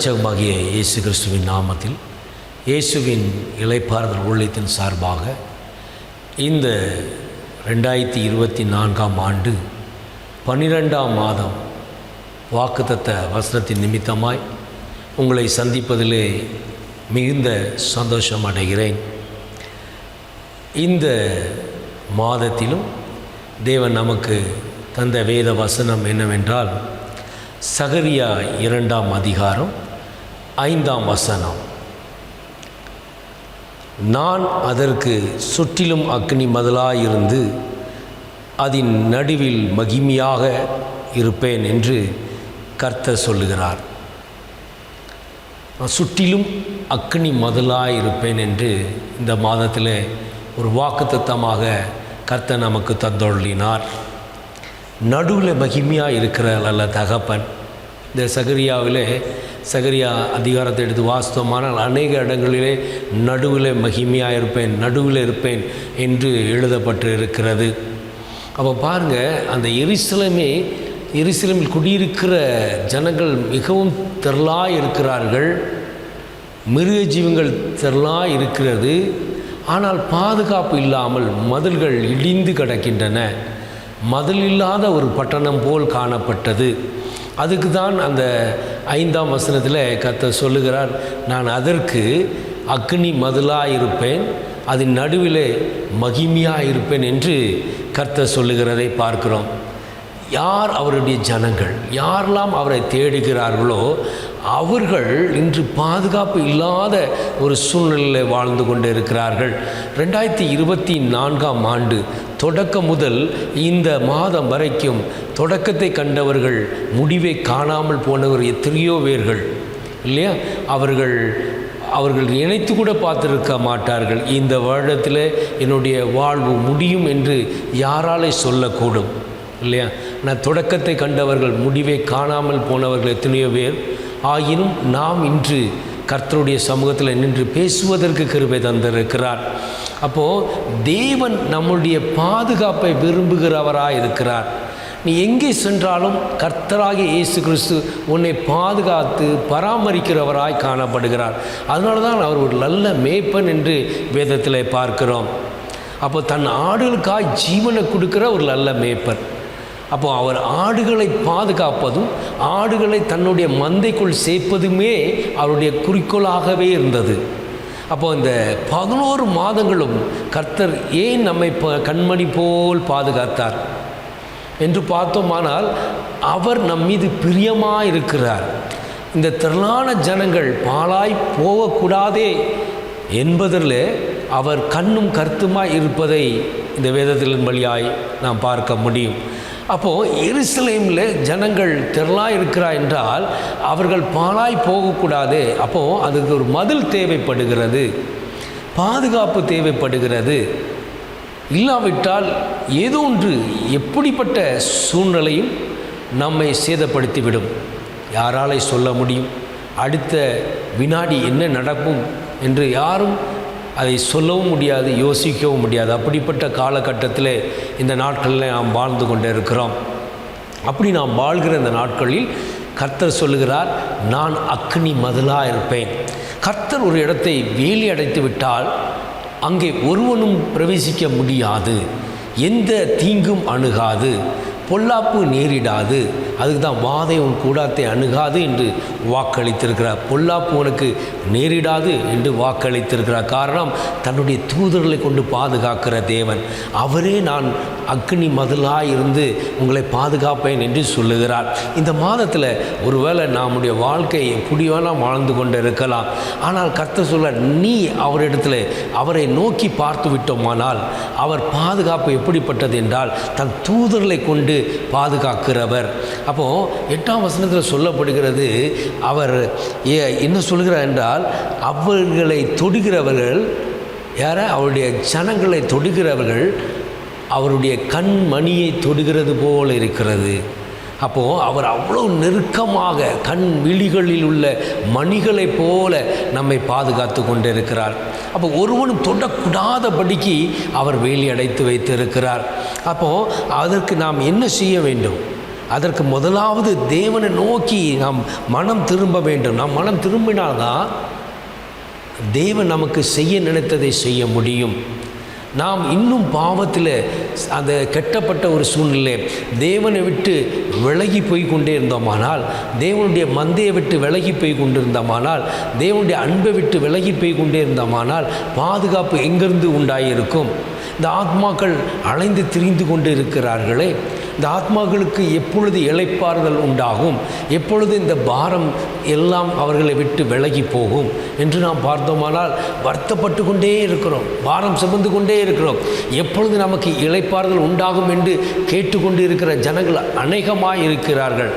கர்த்தரும் இரட்சகமாகிய இயேசு கிறிஸ்துவின் நாமத்தில் இயேசுவின் இலைப்பாறுதல் ஊழியத்தின் சார்பாக இந்த ரெண்டாயிரத்தி இருபத்தி நான்காம் ஆண்டு பன்னிரெண்டாம் மாதம் வாக்குத்தத்த வசனத்தின் நிமித்தமாய் உங்களை சந்திப்பதிலே மிகுந்த சந்தோஷம் அடைகிறேன். இந்த மாதத்திலும் தேவன் நமக்கு தந்த வேத வசனம் என்னவென்றால் சகரியா இரண்டாம் அதிகாரம் ஐந்தாம் வசனம். நான் அதற்கு சுற்றிலும் அக்னி மதலாயிருந்து அதன் நடுவில் மகிமையாக இருப்பேன் என்று கர்த்தர் சொல்லுகிறார். நான் சுற்றிலும் அக்னி மதலாக இருப்பேன் என்று இந்த மாதத்தில் ஒரு வாக்குத்தத்தமாக கர்த்தர் நமக்கு தந்தொழினார் நடுவில் மகிமையாக இருக்கிற நல்ல தகப்பன். இந்த சகரியாவிலே சகரியா அதிகாரத்தை எடுத்து வாஸ்தவமானால் அநேக இடங்களிலே நடுவில் மகிமையாக இருப்பேன் நடுவில் இருப்பேன் என்று எழுதப்பட்டு இருக்கிறது அப்போ பாருங்கள் அந்த எரிசலமே எரிசலமில் குடியிருக்கிற ஜனங்கள் மிகவும் திரளாக இருக்கிறார்கள் மிருக ஜீவங்கள் திரளாக இருக்கிறது ஆனால் பாதுகாப்பு இல்லாமல் மதில்கள் இடிந்து கிடக்கின்றன. மதில் இல்லாத ஒரு பட்டணம் போல் காணப்பட்டது. அதுக்கு தான் அந்த ஐந்தாம் வசனத்தில் கத்த சொல்லுகிறார் நான் அதற்கு அக்னி மதிலாக இருப்பேன் அதன் நடுவிலே மகிமையாக இருப்பேன் என்று கர்த்தர் சொல்லுகிறதை பார்க்கிறோம். யார் அவருடைய ஜனங்கள்? யாரெல்லாம் அவரை தேடுகிறார்களோ அவர்கள் இன்று பாதுகாப்பு இல்லாத ஒரு சூழ்நிலையில் வாழ்ந்து கொண்டு இருக்கிறார்கள். ரெண்டாயிரத்தி இருபத்தி நான்காம் ஆண்டு தொடக்கம் முதல் இந்த மாதம் வரைக்கும் தொடக்கத்தை கண்டவர்கள் முடிவை காணாமல் போனவர் எத்தனையோ பேர்கள். இல்லையா? அவர்கள் அவர்கள் நினைத்து கூட பார்த்துருக்க மாட்டார்கள். இந்த வருடத்தில் என்னுடைய வாழ்வு முடியும் என்று யாராலே சொல்லக்கூடும். இல்லையா? நான் தொடக்கத்தை கண்டவர்கள் முடிவை காணாமல் போனவர்கள் எத்தனையோ பேர். ஆயினும் நாம் இன்று கர்த்தருடைய சமூகத்தில் நின்று பேசுவதற்கு கிருபை தந்திருக்கிறார். அப்போது தேவன் நம்முடைய பாதுகாப்பை விரும்புகிறவராக இருக்கிறார். நீ எங்கே சென்றாலும் கர்த்தராகிய இயேசு கிறிஸ்து உன்னை பாதுகாத்து பராமரிக்கிறவராய் காணப்படுகிறார். அதனால தான் அவர் ஒரு நல்ல மேய்ப்பன் என்று வேதத்தில் பார்க்கிறோம். அப்போ தன் ஆடுகளுக்காய் ஜீவனை கொடுக்கிற ஒரு நல்ல மேய்ப்பன். அப்போ அவர் ஆடுகளை பாதுகாப்பதும் ஆடுகளை தன்னுடைய மந்தைக்குள் சேர்ப்பதுமே அவருடைய குறிக்கோளாகவே இருந்தது. அப்போ இந்த பதினோரு மாதங்களும் கர்த்தர் ஏன் நம்மை ப கண்மணி போல் பாதுகாத்தார்? என்று பார்த்தோமானால் அவர் நம் மீது பிரியமாக இருக்கிறார் இந்த திரளான ஜனங்கள் பாலாய் போகக்கூடாதே என்பதில் அவர் கண்ணும் கருத்துமாய் இருப்பதை இந்த வேதத்தின் வழியாய் நாம் பார்க்க முடியும். அப்போது எருசலேமில் ஜனங்கள் திரளாக இருக்கிறா என்றால் அவர்கள் பாலாய் போகக்கூடாது. அப்போது அதுக்கு ஒரு மதில் தேவைப்படுகிறது. பாதுகாப்பு தேவைப்படுகிறது. இல்லாவிட்டால் ஏதோ ஒன்று எப்படிப்பட்ட சூழ்நிலையும் நம்மை சேதப்படுத்திவிடும். யாராலே சொல்ல முடியும்? அடுத்த வினாடி என்ன நடக்கும்? என்று யாரும் அதை சொல்லவும் முடியாது யோசிக்கவும் முடியாது. அப்படிப்பட்ட காலகட்டத்தில் இந்த நாட்களில் நாம் வாழ்ந்து கொண்டே இருக்கிறோம். அப்படி நாம் வாழ்கிற இந்த நாட்களில் கர்த்தர் சொல்லுகிறார் நான் அக்னி மதிலாக இருப்பேன். கர்த்தர் ஒரு இடத்தை வேலி அடைத்து விட்டால் அங்கே ஒருவனும் பிரவேசிக்க முடியாது. எந்த தீங்கும் அணுகாது. பொல்லாப்பு நேரிடாது. அதுக்கு தான் வாதை உன் கூடாத்தை அணுகாது என்று வாக்களித்திருக்கிறார். பொல்லாப்பு உனக்கு நேரிடாது என்று வாக்களித்திருக்கிறார். காரணம் தன்னுடைய தூதர்களை கொண்டு பாதுகாக்கிற தேவன். அவரே நான் அக்னி மதிலாக இருந்து உங்களை பாதுகாப்பேன் என்று சொல்லுகிறார். இந்த மாதத்தில் ஒருவேளை நம்முடைய வாழ்க்கை எப்படி வேணால் வாழ்ந்து கொண்டு இருக்கலாம் ஆனால் கர்த்த சொல்ல நீ அவரிடத்தில் அவரை நோக்கி பார்த்து விட்டோமானால் அவர் பாதுகாப்பு எப்படிப்பட்டது என்றால் தன் தூதர்களை கொண்டு பாதுகாக்கிறவர். அப்போது எட்டாம் வசனத்தில் சொல்லப்படுகிறது அவர் என்ன சொல்கிறார் என்றால் அவர்களை தொடுகிறவர்கள் யார? அவருடைய ஜனங்களை தொடுகிறவர்கள் அவருடைய கண்மணியை தொடுகிறது போல் இருக்கிறது. அப்போது அவர் அவ்வளோ நெருக்கமாக கண் விழிகளில் உள்ள மணிகளைப் போல நம்மை பாதுகாத்து கொண்டிருக்கிறார். அப்போ ஒருவனும் தொடக்கூடாதபடிக்கு அவர் வேலி அடைத்து வைத்திருக்கிறார். அப்போது அதற்கு நாம் என்ன செய்ய வேண்டும்? அதற்கு முதலாவது தேவனை நோக்கி நாம் மனம் திரும்ப வேண்டும். நாம் மனம் திரும்பினால்தான் தேவன் நமக்கு செய்ய நினைத்ததை செய்ய முடியும். நாம் இன்னும் பாவத்தில் அந்த கெட்டப்பட்ட ஒரு சூழ்நிலை தேவனை விட்டு விலகி போய் கொண்டே இருந்தோமானால் தேவனுடைய மந்தையை விட்டு விலகி போய் கொண்டிருந்தோமானால் தேவனுடைய அன்பை விட்டு விலகி போய் கொண்டே இருந்தோமானால் பாதுகாப்பு எங்கிருந்து உண்டாயிருக்கும்? இந்த ஆத்மாக்கள் அலைந்து திரிந்து கொண்டு இருக்கிறார்களே இந்த ஆத்மாக்களுக்கு எப்பொழுது இழைப்பாறுதல் உண்டாகும் எப்பொழுது இந்த பாரம் எல்லாம் அவர்களை விட்டு விலகி போகும் என்று நாம் பார்த்தோமானால் வருத்தப்பட்டு கொண்டே இருக்கிறோம் பாரம் சுமந்து கொண்டே இருக்கிறோம். எப்பொழுது நமக்கு இழைப்பாறுதல் உண்டாகும் என்று கேட்டுக்கொண்டு இருக்கிற ஜனங்கள் அநேகமாக இருக்கிறார்கள்.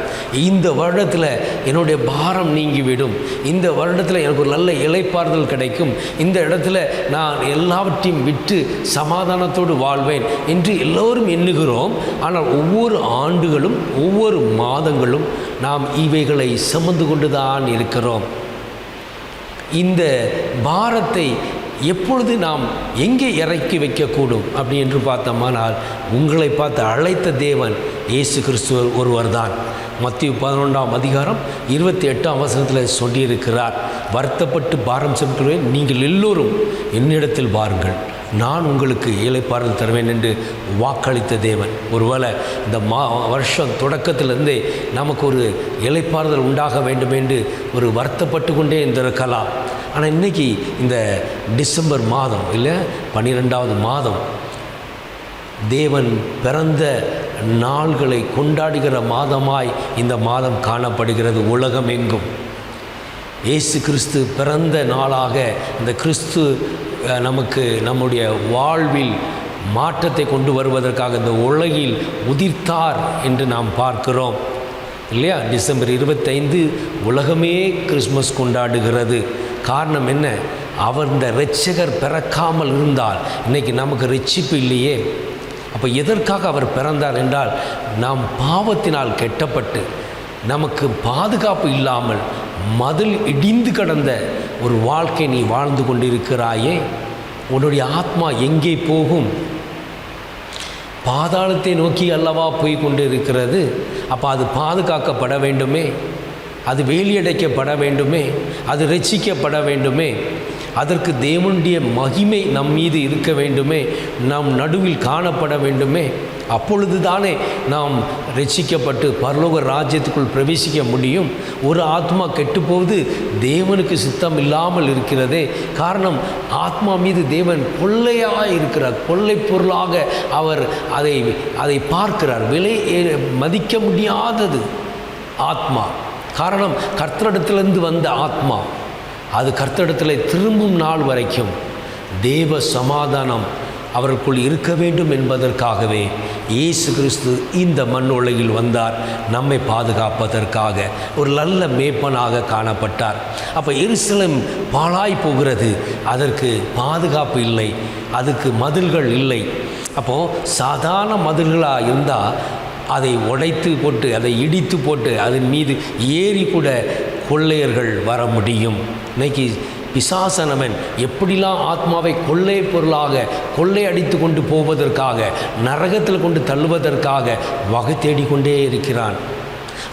இந்த வருடத்தில் என்னுடைய பாரம் நீங்கிவிடும். இந்த வருடத்தில் எனக்கு ஒரு நல்ல இழைப்பாறுதல் கிடைக்கும். இந்த இடத்துல நான் எல்லாவற்றையும் விட்டு சமாதானத்தோடு வாழ்வேன் என்று எல்லோரும் எண்ணுகிறோம். ஆனால் ஒவ்வொரு ஒவ்வொரு ஆண்டுகளும் ஒவ்வொரு மாதங்களும் நாம் இவைகளை சுமந்து கொண்டு தான் இருக்கிறோம். இந்த பாரத்தை எப்பொழுது நாம் எங்கே இறக்கி வைக்கக்கூடும் அப்படி என்று பார்த்தோமானால் உங்களை பார்த்து அழைத்த தேவன் இயேசு கிறிஸ்துவர் ஒருவர் தான் மத்திய பதினொன்றாம் அதிகாரம் இருபத்தி எட்டாம் வசனத்தில் சொல்லியிருக்கிறார் வருத்தப்பட்டு பாரம் சுமக்கிறேன் நீங்கள் எல்லோரும் என்னிடத்தில் பாருங்கள் நான் உங்களுக்கு இலைப்பாறுதல் தருவேன் என்று வாக்களித்த தேவன். ஒருவேளை இந்த மா வருஷம் தொடக்கத்திலிருந்தே நமக்கு ஒரு இலைப்பாறுதல் உண்டாக வேண்டும் என்று ஒரு வருத்தப்பட்டு கொண்டே இருந்திருக்கலாம். ஆனால் இன்றைக்கி இந்த டிசம்பர் மாதம் இல்லை பன்னிரெண்டாவது மாதம் தேவன் பிறந்த நாள்களை கொண்டாடுகிற மாதமாய் இந்த மாதம் காணப்படுகிறது உலகம் எங்கும் இயேசு கிறிஸ்து பிறந்த நாளாக இந்த கிறிஸ்து நமக்கு நம்முடைய வாழ்வில் மாற்றத்தை கொண்டு வருவதற்காக இந்த உலகில் உதிர்த்தார் என்று நாம் பார்க்கிறோம். இல்லையா? டிசம்பர் இருபத்தைந்து உலகமே கிறிஸ்மஸ் கொண்டாடுகிறது. காரணம் என்ன? அவர் இந்த ரட்சகர் பிறக்காமல் இருந்தால் இன்றைக்கி நமக்கு ரட்சிப்பு இல்லையே. அப்போ எதற்காக அவர் பிறந்தார் என்றால் நாம் பாவத்தினால் கெட்டப்பட்டு நமக்கு பாதுகாப்பு இல்லாமல் மதில் இடிந்து கடந்த ஒரு வாழ்க்கை நீ வாழ்ந்து கொண்டிருக்கிறாயே. உன்னுடைய ஆத்மா எங்கே போகும்? பாதாளத்தை நோக்கி அல்லவா போய் கொண்டிருக்கிறது? அப்போ அது பாதுகாக்கப்பட வேண்டுமே? அது வேலியடைக்கப்பட வேண்டுமே? அது ரட்சிக்கப்பட வேண்டுமே? அதற்கு தேவனுடைய மகிமை நம் மீது இருக்க வேண்டுமே? நம் நடுவில் காணப்பட வேண்டுமே? அப்பொழுது தானே நாம் ரட்சிக்கப்பட்டு பரலோக ராஜ்யத்துக்குள் பிரவேசிக்க முடியும்? ஒரு ஆத்மா கெட்டுப்போவது தேவனுக்கு சித்தம் இல்லாமல் இருக்கிறதே. காரணம் ஆத்மா மீது தேவன் கொள்ளையாக இருக்கிறார். கொள்ளை பொருளாக அவர் அதை அதை பார்க்கிறார். விலை மதிக்க முடியாதது ஆத்மா. காரணம் கர்த்தரிடத்திலிருந்து வந்த ஆத்மா. அது கர்த்தரிடத்தில் திரும்பும் நாள் வரைக்கும் தேவ சமாதானம் அவருக்குள் இருக்க வேண்டும் என்பதற்காகவே இயேசு கிறிஸ்து இந்த மண் உலகில் வந்தார். நம்மை பாதுகாப்பதற்காக ஒரு நல்ல மேப்பனாக காணப்பட்டார். அப்போ எருசலம் பாழாய் போகிறது. அதற்கு பாதுகாப்பு இல்லை. அதுக்கு மதில்கள் இல்லை. அப்போது சாதாரண மதில்களாக இருந்தால் அதை உடைத்து போட்டு அதை இடித்து போட்டு அதன் மீது ஏறி கூட கொள்ளையர்கள் வர முடியும். இன்னைக்கு பிசாசனவன் எப்படிலாம் ஆத்மாவை கொள்ளை பொருளாக கொள்ளை அடித்து கொண்டு போவதற்காக நரகத்தில் கொண்டு தள்ளுவதற்காக வகை தேடிக்கொண்டே இருக்கிறான்.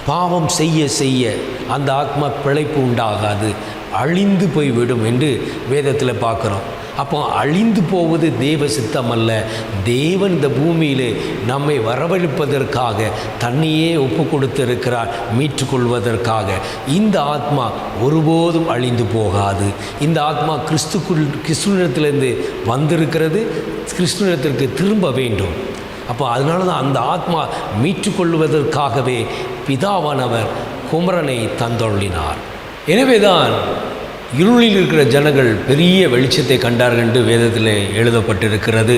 பாவம் செய்ய செய்ய அந்த ஆத்மா பிழைப்பு உண்டாகாது அழிந்து போய்விடும் என்று வேதத்தில் பார்க்குறோம். அப்போ அழிந்து போவது தேவ சித்தம் அல்ல தேவன் இந்த பூமியில் நம்மை வரவழைப்பதற்காக தன்னையே ஒப்பு கொடுத்திருக்கிறார் மீட்டுக்கொள்வதற்காக. இந்த ஆத்மா ஒருபோதும் அழிந்து போகாது. இந்த ஆத்மா கிறிஸ்துக்குள் கிறிஸ்துவனிடத்திலிருந்து வந்திருக்கிறது கிறிஸ்துவனிடத்திற்கு திரும்ப வேண்டும். அப்போ அதனால தான் அந்த ஆத்மா மீட்டுக்கொள்வதற்காகவே பிதாவானவர் குமரனை தந்தொள்ளினார் எனவேதான் இருளில் இருக்கிற ஜனங்கள் பெரிய வெளிச்சத்தை கண்டார்கள் என்று வேதத்தில் எழுதப்பட்டிருக்கிறது.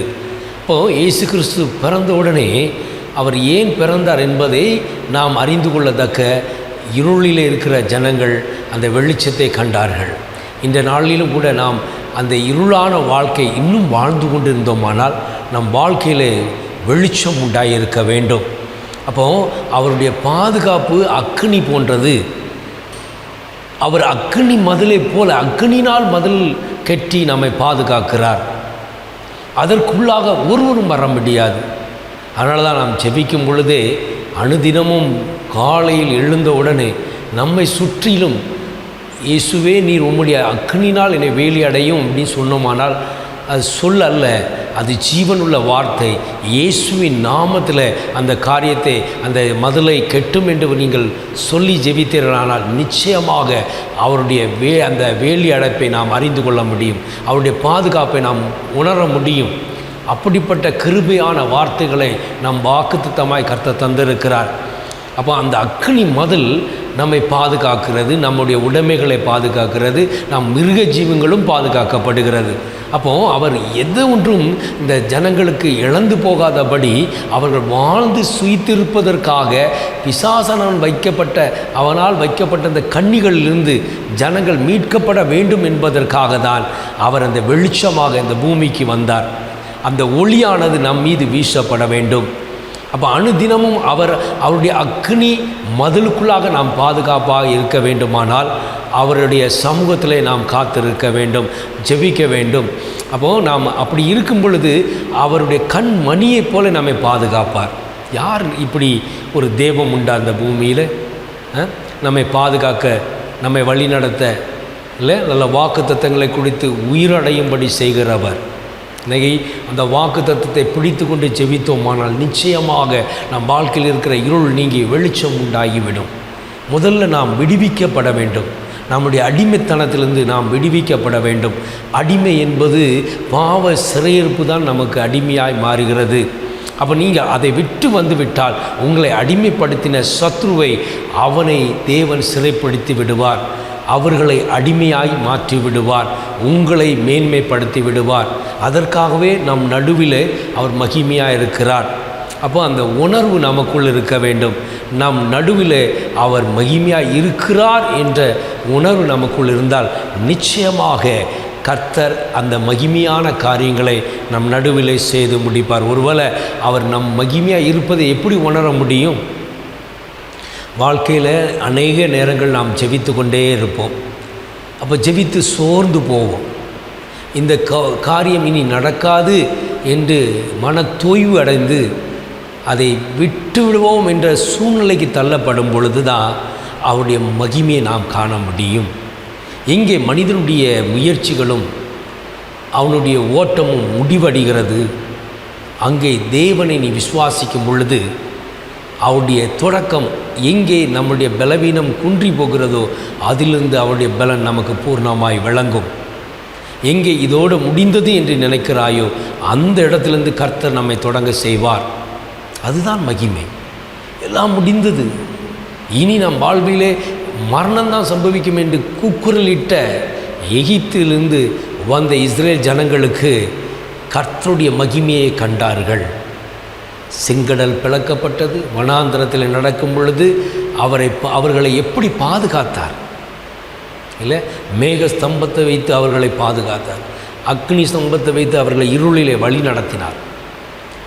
இப்போது இயேசு கிறிஸ்து பிறந்த உடனே அவர் ஏன் பிறந்தார் என்பதை நாம் அறிந்து கொள்ளத்தக்க இருளில் இருக்கிற ஜனங்கள் அந்த வெளிச்சத்தை கண்டார்கள். இந்த நாளிலும் கூட நாம் அந்த இருளான வாழ்க்கை இன்னும் வாழ்ந்து கொண்டிருந்தோமானால் நம் வாழ்க்கையில் வெளிச்சம் உண்டாயிருக்க வேண்டும். அப்போ அவருடைய பாதுகாப்பு அக்கினி போன்றது. அவர் அக்னி மதிலை போல அக்னினால் மதில் கட்டி நம்மை பாதுகாக்கிறார். அதற்குள்ளாக ஒருவரும் வர முடியாது. அதனால தான் நாம் செபிக்கும் பொழுதே அனுதினமும் காலையில் எழுந்த உடனே நம்மை சுற்றிலும் இயேசுவே நீர் உம்முடைய அக்னினால் என்னை வேலி அடையும் அப்படின்னு சொன்னோமானால் அது சொல் அல்ல. அது ஜீவனுள்ள வார்த்தை. இயேசுவின் நாமத்தில் அந்த காரியத்தை அந்த மதுளை கெட்டும் என்று நீங்கள் சொல்லி ஜெபித்தீர்களானால் நிச்சயமாக அவருடைய வே அந்த வேலி அடைப்பை நாம் அறிந்து கொள்ள முடியும். அவருடைய பாதுகாப்பை நாம் உணர முடியும். அப்படிப்பட்ட கிருபையான வார்த்தைகளை நம் வாக்குத்தத்தமாய் கர்த்த தந்திருக்கிறார். அப்போ அந்த அக்னி மதில் நம்மை பாதுகாக்கிறது நம்முடைய உடைமைகளை பாதுகாக்கிறது நம் மிருக ஜீவங்களும் பாதுகாக்கப்படுகிறது. அப்போது அவர் எது ஒன்றும் இந்த ஜனங்களுக்கு இழந்து போகாதபடி அவர்கள் வாழ்ந்து சுயித்திருப்பதற்காக பிசாசனன் வைக்கப்பட்ட அவனால் வைக்கப்பட்ட அந்த கண்ணிகளிலிருந்து ஜனங்கள் மீட்கப்பட வேண்டும் என்பதற்காக தான் அவர் அந்த வெளிச்சமாக இந்த பூமிக்கு வந்தார். அந்த ஒளியானது நம் மீது வீசப்பட வேண்டும். அப்போ அணுதினமும் அவர் அவருடைய அக்னி மதிலுக்குள்ளாக நாம் பாதுகாப்பாக இருக்க வேண்டுமானால் அவருடைய சமூகத்திலே நாம் காத்திருக்க வேண்டும் ஜெபிக்க வேண்டும். அப்போது நாம் அப்படி இருக்கும் பொழுது அவருடைய கண் மணியைப் போல நம்மை பாதுகாப்பார். யார் இப்படி ஒரு தெய்வம் உண்டா அந்த பூமியில்? நம்மை பாதுகாக்க நம்மை வழிநடத்த இல்லை? நல்ல வாக்கு தத்தங்களை குறித்து உயிரடையும்படி செய்கிறவர். இன்னைக்கு அந்த வாக்கு தத்துவத்தை பிடித்து கொண்டு ஜெபித்தோமானால் நிச்சயமாக நம் வாழ்க்கையில் இருக்கிற இருள் நீங்கி வெளிச்சம் உண்டாகிவிடும். முதல்ல நாம் விடுவிக்கப்பட வேண்டும். நம்முடைய அடிமைத்தனத்திலிருந்து நாம் விடுவிக்கப்பட வேண்டும். அடிமை என்பது பாவ சிறையிருப்பு தான் நமக்கு அடிமையாய் மாறுகிறது. அப்போ நீங்கள் அதை விட்டு வந்து விட்டால் உங்களை அடிமைப்படுத்தின சத்ருவை அவனை தேவன் சிறைப்படுத்தி விடுவார். அவர்களை அடிமையாய் மாற்றி விடுவார் உங்களை மேன்மைப்படுத்தி விடுவார் அதற்காகவே நம் நடுவிலே அவர் மகிமையாக இருக்கிறார் அப்போ அந்த உணர்வு நமக்குள் இருக்க வேண்டும். நம் நடுவில் அவர் மகிமையாக இருக்கிறார் என்ற உணர்வு நமக்குள் இருந்தால் நிச்சயமாக கர்த்தர் அந்த மகிமையான காரியங்களை நம் நடுவில் செய்து முடிப்பார். ஒருவேளை அவர் நம் மகிமையாக இருப்பதை எப்படி உணர முடியும்? வாழ்க்கையில் அநேக நேரங்கள் நாம் ஜெபித்து கொண்டே இருப்போம். அப்போ ஜெபித்து சோர்ந்து போவோம். இந்த க காரியம் இனி நடக்காது என்று மன தோய்வு அடைந்து அதை விட்டு விடுவோம் என்ற சூழ்நிலைக்கு தள்ளப்படும் பொழுது தான் அவருடைய மகிமையை நாம் காண முடியும். எங்கே மனிதனுடைய முயற்சிகளும் அவனுடைய ஓட்டமும் முடிவடைகிறது. அங்கே தேவனை நீ விசுவாசிக்கும் பொழுது அவருடைய தொடக்கம் எங்கே நம்முடைய பலவீனம் குன்றி போகிறதோ அதிலிருந்து அவருடைய பலன் நமக்கு பூர்ணமாய் விளங்கும். எங்கே இதோடு முடிந்தது என்று நினைக்கிறாயோ அந்த இடத்துலேருந்து கர்த்தர் நம்மை தொடங்க செய்வார். அதுதான் மகிமை. எல்லாம் முடிந்தது. இனி நம் வாழ்விலே மரணம்தான் சம்பவிக்கும் என்று கூக்குரலிட்ட எகிப்திலிருந்து வந்த இஸ்ரேல் ஜனங்களுக்கு கர்த்தருடைய மகிமையை கண்டார்கள். செங்கடல் பிளக்கப்பட்டது. வனாந்திரத்தில் நடக்கும் பொழுது அவரை அவர்களை எப்படி பாதுகாத்தார்? இல்லை மேக ஸ்தம்பத்தை வைத்து அவர்களை பாதுகாத்தார். அக்னி ஸ்தம்பத்தை வைத்து அவர்களை இருளிலே வழி நடத்தினார்.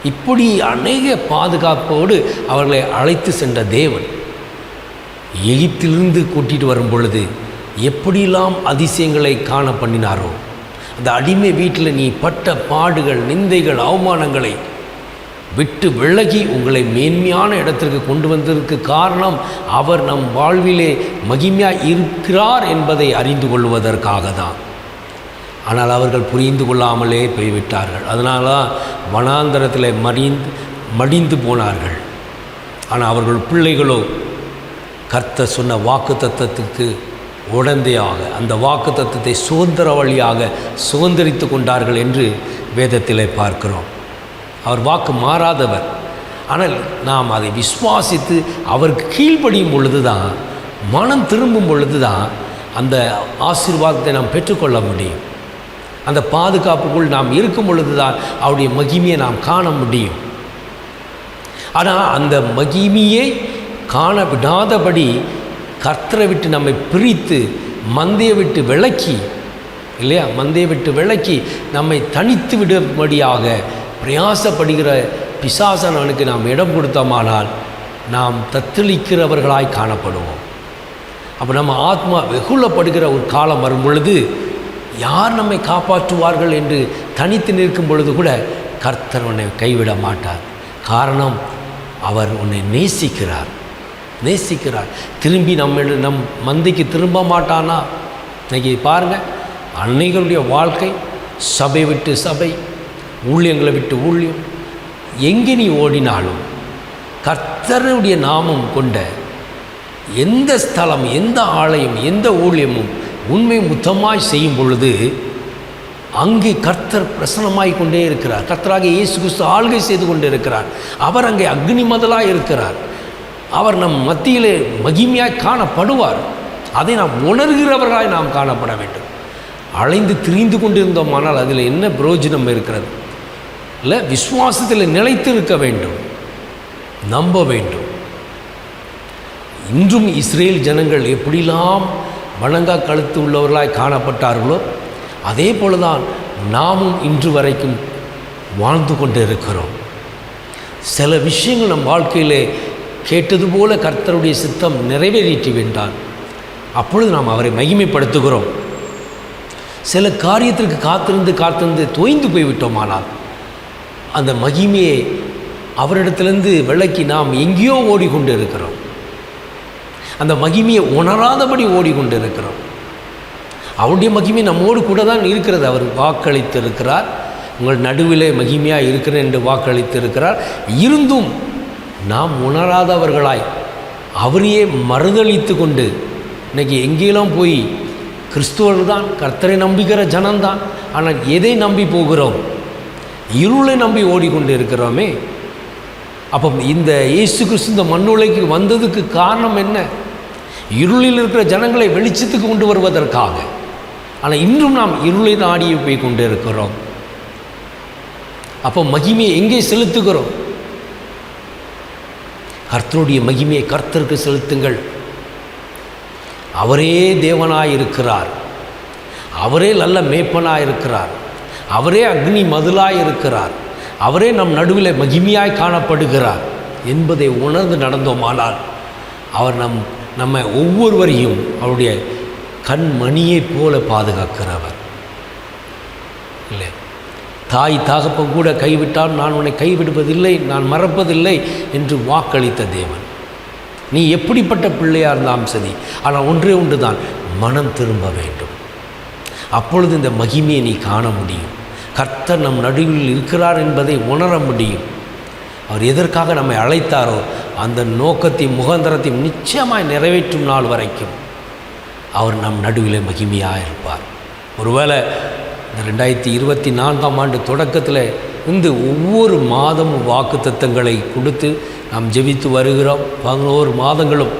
இப்படி அநேக பாதுகாப்போடு அவர்களை அழைத்து சென்ற தேவன் எகிப்திலிருந்து கூட்டிகிட்டு வரும் பொழுது எப்படியெல்லாம் அதிசயங்களை காண பண்ணினாரோ. அந்த அடிமை வீட்டில் நீ பட்ட பாடுகள் நிந்தைகள் அவமானங்களை விட்டு விலகி உங்களை மேன்மையான இடத்திற்கு கொண்டு வந்ததற்கு காரணம் அவர் நம் வாழ்விலே மகிமையாக இருக்கிறார் என்பதை அறிந்து கொள்வதற்காக தான் ஆனால் அவர்கள் புரிந்து கொள்ளாமலே போய்விட்டார்கள். அதனால தான் வனாந்தரத்தில் மடிந்து மடிந்து போனார்கள். ஆனால் அவர்கள் பிள்ளைகளோ கர்த்த சொன்ன வாக்கு தத்துவத்துக்கு உடந்தையாக அந்த வாக்கு தத்துவத்தை சுதந்திர வழியாக சுதந்திரித்து கொண்டார்கள் என்று வேதத்திலே பார்க்கிறோம். அவர் வாக்கு மாறாதவர். ஆனால் நாம் அதை விசுவாசித்து அவருக்கு கீழ்ப்படியும் பொழுது தான் மனம் திரும்பும் பொழுது தான் அந்த ஆசீர்வாதத்தை நாம் பெற்றுக்கொள்ள முடியும். அந்த பாதுகாப்புக்குள் நாம் இருக்கும் பொழுது தான் அவருடைய மகிமையை நாம் காண முடியும். ஆனால் அந்த மகிமையை காண விடாதபடி கர்த்தரை விட்டு நம்மை பிரித்து மந்தையை விட்டு விலக்கி இல்லையா? மந்தையை விட்டு விலக்கி நம்மை தனித்து விடும்படியாக பிரயாசப்படுகிற பிசாசனனுக்கு நாம் இடம் கொடுத்தோமானால் நாம் தத்தளிக்கிறவர்களாய் காணப்படுவோம். அப்போ நம்ம ஆத்மா வெகுளப்படுகிற ஒரு காலம் வரும் பொழுது யார் நம்மை காப்பாற்றுவார்கள் என்று தனித்து நிற்கும் பொழுது கூட கர்த்தர் உன்னை கைவிட மாட்டார். காரணம் அவர் உன்னை நேசிக்கிறார். நேசிக்கிறார். திரும்பி நம்ம நம் மந்தைக்கு திரும்ப மாட்டானா? இன்றைக்கி பாருங்கள் அன்னைகளுடைய வாழ்க்கை சபை விட்டு சபை. ஊழியங்களை விட்டு ஊழியம். எங்கே நீ ஓடினாலும் கர்த்தருடைய நாமம் கொண்ட எந்த ஸ்தலம் எந்த ஆலயம் எந்த ஊழியமும் உண்மை முத்தமாய் செய்யும் பொழுது அங்கே கர்த்தர் பிரசனமாய் கொண்டே இருக்கிறார். கர்த்தராக இயேசு கிறிஸ்து ஆள்கை செய்து கொண்டே இருக்கிறார். அவர் அங்கே அக்னி மதலாக இருக்கிறார். அவர் நம் மத்தியிலே மகிமையாய் காணப்படுவார். அதை நாம் உணர்கிறவர்களாய் நாம் காணப்பட வேண்டும். அலைந்து திரிந்து கொண்டிருந்தோமானால் அதில் என்ன பிரயோஜனம் இருக்கிறது? இல்லை விசுவாசத்தில் நிலைத்து இருக்க வேண்டும் நம்ப வேண்டும். இன்றும் இஸ்ரேல் ஜனங்கள் எப்படிலாம் வணங்கா கழுத்து உள்ளவர்களாய் காணப்பட்டார்களோ அதே போலதான் நாமும் இன்று வரைக்கும் வாழ்ந்து கொண்டு இருக்கிறோம். சில விஷயங்கள் நம் வாழ்க்கையிலே கேட்டது போல கர்த்தருடைய சித்தம் நிறைவேறிட்டு வேண்டான் அப்பொழுது நாம் அவரை மகிமைப்படுத்துகிறோம். சில காரியத்திற்கு காத்திருந்து காத்திருந்து தோய்ந்து போய்விட்டோமானால் அந்த மகிமையை அவரிடத்திலிருந்து விளக்கி நாம் எங்கேயோ ஓடிக்கொண்டு இருக்கிறோம் அந்த மகிமையை உணராதபடி ஓடிக்கொண்டு இருக்கிறோம் அவருடைய மகிமை நம்மோடு கூட தான் இருக்கிறது. அவர் வாக்களித்து இருக்கிறார் உங்கள் நடுவிலே மகிமையாக இருக்கிறேன் என்று வாக்களித்து இருக்கிறார் இருந்தும் நாம் உணராதவர்களாய் அவரையே மறுதளித்து கொண்டு இன்னைக்கு எங்கேயெல்லாம் போய் கிறிஸ்துவர் தான் கர்த்தரை நம்புகிற ஜனம்தான் ஆனால் எதை நம்பி போகிறோம்? இருளை நம்பி ஓடிக்கொண்டு இருக்கிறோமே அப்போ இந்த இயேசு கிறிஸ்து இந்த மண்ணுலைக்கு வந்ததுக்கு காரணம் என்ன? இருளில் இருக்கிற ஜனங்களை வெளிச்சத்துக்கு கொண்டு வருவதற்காக. ஆனால் இன்றும் நாம் இருளை நாடியே போய் கொண்டு இருக்கிறோம் அப்போ மகிமையை எங்கே செலுத்துகிறோம்? கர்த்தருடைய மகிமையை கர்த்தருக்கு செலுத்துங்கள். அவரே தேவனாயிருக்கிறார். அவரே நல்ல மேய்ப்பனாயிருக்கிறார். இருக்கிறார் அவரே அக்னி மதுளாய் இருக்கிறார். அவரே நம் நடுவில் மகிமையாய் காணப்படுகிறார் என்பதை உணர்ந்து நடந்தோமானால் அவர் நம் நம்ம ஒவ்வொருவரையும் அவருடைய கண்மணியைப் போல பாதுகாக்கிறவர். இல்லை தாய் தாகப்பம் கூட கைவிட்டால் நான் உன்னை கைவிடுவதில்லை நான் மறப்பதில்லை என்று வாக்களித்த தேவன். நீ எப்படிப்பட்ட பிள்ளையாக இருந்தாலும் சரி ஆனால் ஒன்றே ஒன்று தான் மனம் திரும்ப வேண்டும். அப்பொழுது இந்த மகிமையை நீ காண முடியும். கர்த்தர் நம் நடுவில் இருக்கிறார் என்பதை உணர முடியும். அவர் எதற்காக நம்மை அழைத்தாரோ அந்த நோக்கத்தையும் முகந்தரத்தையும் நிச்சயமாய் நிறைவேற்றும் நாள் வரைக்கும் அவர் நம் நடுவிலே மகிமையாக இருப்பார். ஒருவேளை இந்த ரெண்டாயிரத்தி இருபத்தி நான்காம் ஆண்டு தொடக்கத்தில் இருந்து ஒவ்வொரு மாதமும் வாக்கு தத்தங்களை கொடுத்து நாம் ஜெபித்து வருகிறோம். பதினோரு மாதங்களும்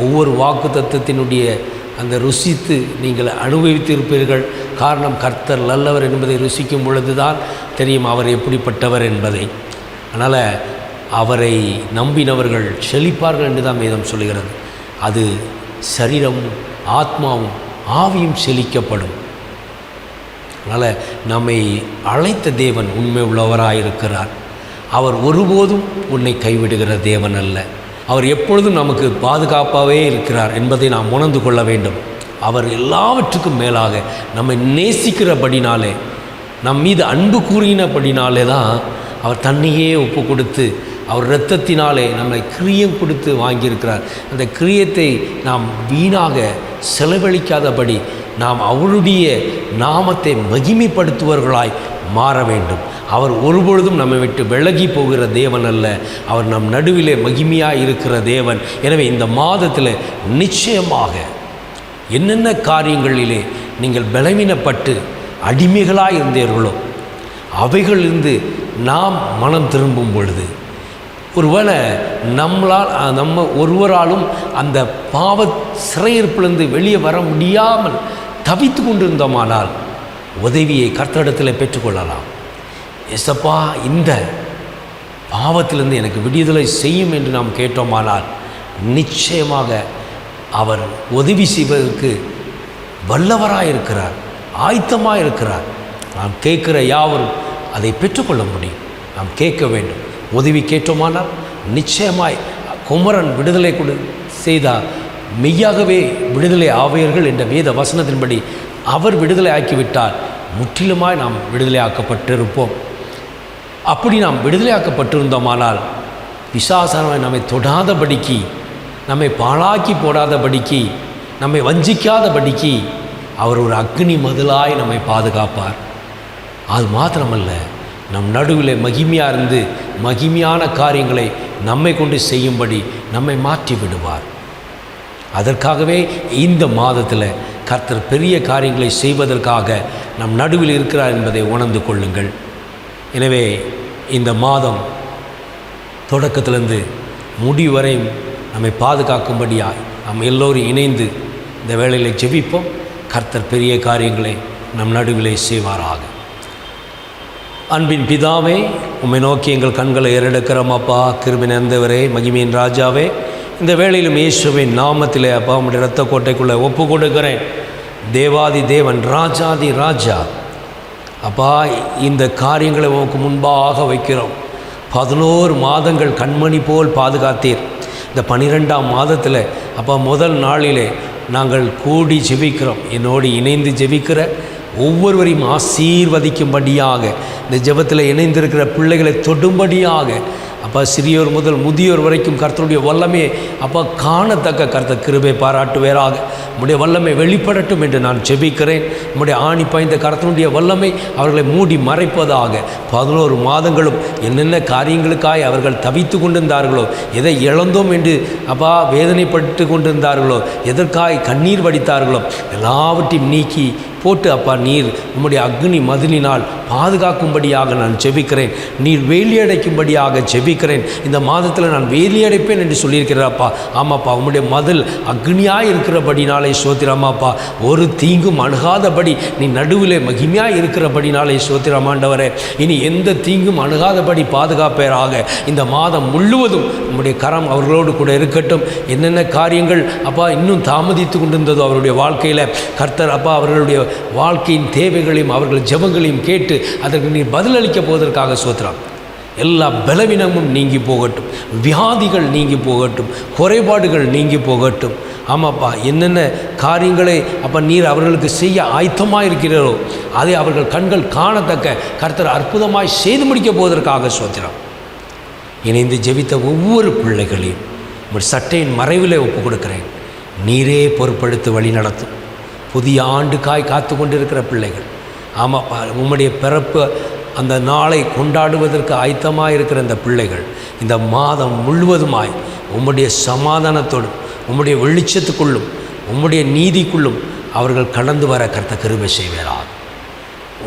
ஒவ்வொரு வாக்கு தத்தத்தினுடைய அந்த ருசித்து நீங்கள் அனுபவித்திருப்பீர்கள். காரணம் கர்த்தர் நல்லவர் என்பதை ருசிக்கும் பொழுது தான் தெரியும் அவர் எப்படிப்பட்டவர் என்பதை. அதனால் அவரை நம்பினவர்கள் செழிப்பார்கள் என்று தான் வேதம் சொல்கிறது அது சரீரமும் ஆத்மாவும் ஆவியும் செழிக்கப்படும். அதனால் நம்மை அழைத்த தேவன் உண்மை உள்ளவராயிருக்கிறார். அவர் ஒருபோதும் உன்னை கைவிடுகிற தேவன் அல்ல. அவர் எப்பொழுதும் நமக்கு பாதுகாப்பாகவே இருக்கிறார் என்பதை நாம் உணர்ந்து கொள்ள வேண்டும். அவர் எல்லாவற்றுக்கும் மேலாக நம்மை நேசிக்கிறபடினாலே நம் மீது அன்பு கூறினபடினாலே தான் அவர் தன்னையே ஒப்பு கொடுத்து அவர் இரத்தத்தினாலே நம்மை கிரியம் கொடுத்து வாங்கியிருக்கிறார். அந்த கிரியத்தை நாம் வீணாக செலவழிக்காதபடி நாம் அவருடைய நாமத்தை மகிமைப்படுத்துவர்களாய் மாற வேண்டும். அவர் ஒருபொழுதும் நம்மை விட்டு விலகி போகிற தேவன் அல்ல. அவர் நம் நடுவிலே மகிமையாக இருக்கிற தேவன். எனவே இந்த மாதத்தில் நிச்சயமாக என்னென்ன காரியங்களிலே நீங்கள் பலவீனப்பட்டு அடிமைகளாக இருந்தீர்களோ அவைகளிலிருந்து நாம் மனம் திரும்பும் பொழுது ஒருவேளை நம்மளால் நம்ம ஒருவராலும் அந்த பாவ சிறையிருப்பிலிருந்து வெளியே வர முடியாமல் தவித்து கொண்டிருந்தோமானால் உதவியை கர்த்தரிடத்தில் பெற்றுக்கொள்ளலாம். எசப்பா இந்த பாவத்திலிருந்து எனக்கு விடுதலை செய்யும் என்று நாம் கேட்டோமானால் நிச்சயமாக அவர் உதவி செய்வதற்கு வல்லவராக இருக்கிறார் ஆயத்தமாக இருக்கிறார் நாம் கேட்கிற யாவரும் அதை பெற்றுக்கொள்ள முடியும். நாம் கேட்க வேண்டும். உதவி கேட்டோமானால் நிச்சயமாய் குமரன் விடுதலை கொடு செய்தார். மெய்யாகவே விடுதலை ஆவையர்கள் என்ற வேத வசனத்தின்படி அவர் விடுதலை ஆக்கிவிட்டால் முற்றிலுமாய் நாம் விடுதலையாக்கப்பட்டிருப்போம். அப்படி நாம் விடுதலையாக்கப்பட்டிருந்தோமானால் பிசாசானவன் நம்மை தொடாதபடிக்கு நம்மை பாழாக்கி போடாதபடிக்கு நம்மை வஞ்சிக்காதபடிக்கு அவர் ஒரு அக்னி மதிலாய் நம்மை பாதுகாப்பார். அது மாத்திரமல்ல நம் நடுவில் மகிமையாக இருந்து மகிமையான காரியங்களை நம்மை கொண்டு செய்யும்படி நம்மை மாற்றி விடுவார் அதற்காகவே இந்த மாதத்தில் கர்த்தர் பெரிய காரியங்களை செய்வதற்காக நம் நடுவில் இருக்கிறார் என்பதை உணர்ந்து கொள்ளுங்கள். எனவே இந்த மாதம் தொடக்கத்திலிருந்து முடி வரையும் நம்மை பாதுகாக்கும்படியாய் நாம் எல்லோரும் இணைந்து இந்த வேலையில் ஜெபிப்போம். கர்த்தர் பெரிய காரியங்களை நம் நடுவிலே செய்வாராக. அன்பின் பிதாவே உம்மை நோக்கி எங்கள் கண்களை ஏறெடுக்கிறோம் அப்பா. கிருபி நிறைந்தவரே மகிமையின் ராஜாவே. இந்த வேளையிலும் இயேசுவின் நாமத்திலே அப்பா உம்முடைய இரத்த கோட்டைக்குள்ளே ஒப்பு கொடுக்கிறேன் தேவாதி தேவன் ராஜாதி ராஜா. அப்பா இந்த காரியங்களை உனக்கு முன்பாக வைக்கிறோம். பதினோரு மாதங்கள் கண்மணி போல் பாதுகாத்தீர். இந்த பனிரெண்டாம் மாதத்தில் அப்பா முதல் நாளிலே நாங்கள் கூடி ஜெபிக்கிறோம். என்னோடு இணைந்து ஜெபிக்கிற ஒவ்வொருவரையும் ஆசீர்வதிக்கும்படியாக இந்த ஜெபத்தில் இணைந்திருக்கிற பிள்ளைகளை தொடும்படியாக அப்பா சிறியோர் முதல் முதியோர் வரைக்கும் கர்த்தருடைய வல்லமையை அப்பா காணத்தக்க கர்த்தர் கிருபை பாராட்டுவேராக. நம்முடைய வல்லமை வெளிப்படட்டும் என்று நான் செபிக்கிறேன் நம்முடைய ஆணி பாய்ந்த கர்த்தனுடைய வல்லமை அவர்களை மூடி மறைப்பதாக. பதினோரு மாதங்களும் என்னென்ன காரியங்களுக்காய் அவர்கள் தவித்து கொண்டிருந்தார்களோ எதை இழந்தோம் என்று அப்பா வேதனைப்பட்டு கொண்டிருந்தார்களோ எதற்காய் கண்ணீர் வடித்தார்களோ எல்லாவற்றையும் நீக்கி போட்டு அப்பா நீர் உம்முடைய அக்னி மதிலினால் பாதுகாக்கும்படியாக நான் செபிக்கிறேன். நீர் வேலியடைக்கும்படியாக செபிக்கிறேன். இந்த மாதத்தில் நான் வேலியடைப்பேன் என்று சொல்லியிருக்கிறாப்பா ஆமாப்பா உங்களுடைய மதில் அக்னியாக இருக்கிறபடினாலே சோத்திரமாப்பா ஒரு தீங்கும் அணுகாதபடி நீ நடுவில் மகிமையாக இருக்கிறபடினாலே சோத்திரமாண்டவரே இனி எந்த தீங்கும் அணுகாதபடி பாதுகாப்பேராக இந்த மாதம் முழுவதும் உம்முடைய கரம் அவர்களோடு கூட இருக்கட்டும். என்னென்ன காரியங்கள் அப்பா இன்னும் தாமதித்து கொண்டிருந்ததோ அவருடைய வாழ்க்கையில் கர்த்தர் அப்பா அவர்களுடைய வாழ்க்கையின் தேவைகளையும் அவர்கள் ஜெபங்களையும் கேட்டு அதற்கு நீ பதிலளிக்க போவதற்காக சோத்திரம். எல்லா பலவீனமும் நீங்கி போகட்டும். வியாதிகள் நீங்கி போகட்டும். குறைபாடுகள் நீங்கி போகட்டும். ஆமாப்பா என்னென்ன காரியங்களை அப்போ நீர் அவர்களுக்கு செய்ய ஆயத்தமாக இருக்கிறாரோ அதை அவர்கள் கண்கள் காணத்தக்க கர்த்தர் அற்புதமாய் செய்து முடிக்க போவதற்காக சோத்திரம். இணைந்து ஜெபித்த ஒவ்வொரு பிள்ளைகளையும் உங்கள் சட்டையின் மறைவிலே ஒப்பு கொடுக்கிறேன் நீரே பொறுப்படுத்தி வழி நடத்தும். புதிய ஆண்டுக்காய் காத்து கொண்டிருக்கிற பிள்ளைகள் ஆமாப்பா உம்முடைய பிறப்பு அந்த நாளை கொண்டாடுவதற்கு ஆயத்தமாக இருக்கிற இந்த பிள்ளைகள் இந்த மாதம் முழுவதுமாய் உம்முடைய சமாதானத்தோடும் உம்முடைய வெளிச்சத்துக்குள்ளும் உம்முடைய நீதிக்குள்ளும் அவர்கள் கடந்து வர கருத்த கிருபை செய்வாராக.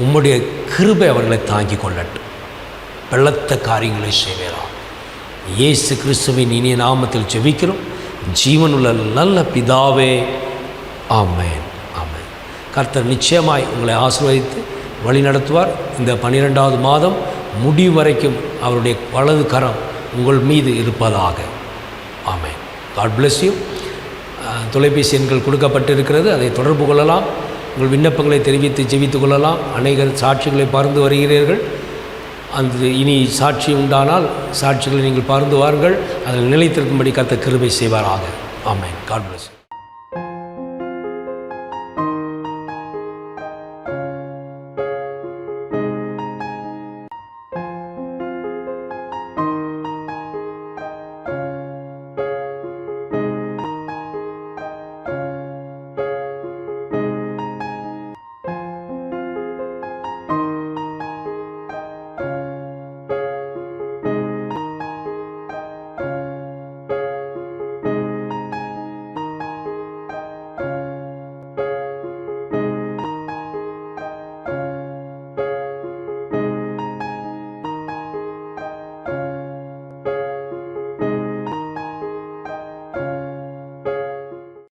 உம்முடைய கிருபை அவர்களை தாங்கி கொள்ளட்டும். பலத்த காரியங்களை செய்வாராக. இயேசு கிறிஸ்துவின் இனிய நாமத்தில் ஜெபிக்கிறோம். ஜீவனுள்ள நல்ல பிதாவே ஆமேன். கர்த்தர் நிச்சயமாய் உங்களை ஆசிர்வதித்து வழி நடத்துவார். இந்த பன்னிரெண்டாவது மாதம் முடிவு வரைக்கும் அவருடைய வலது கரம் உங்கள் மீது இருப்பதாக. ஆமை காட் பிளஸ் யூ தொலைபேசி எண்கள் கொடுக்கப்பட்டிருக்கிறது. அதை தொடர்பு கொள்ளலாம். உங்கள் விண்ணப்பங்களை தெரிவித்து ஜெபித்து கொள்ளலாம். அநேகர் சாட்சிகளை பகிர்ந்து வருகிறீர்கள். அந்த இனி சாட்சி உண்டானால் சாட்சிகளை நீங்கள் பகிர்ந்து வாருங்கள். அதில் நிலைத்திருக்கும்படி கர்த்தர் கிருபை செய்வாராக. ஆமென். God plus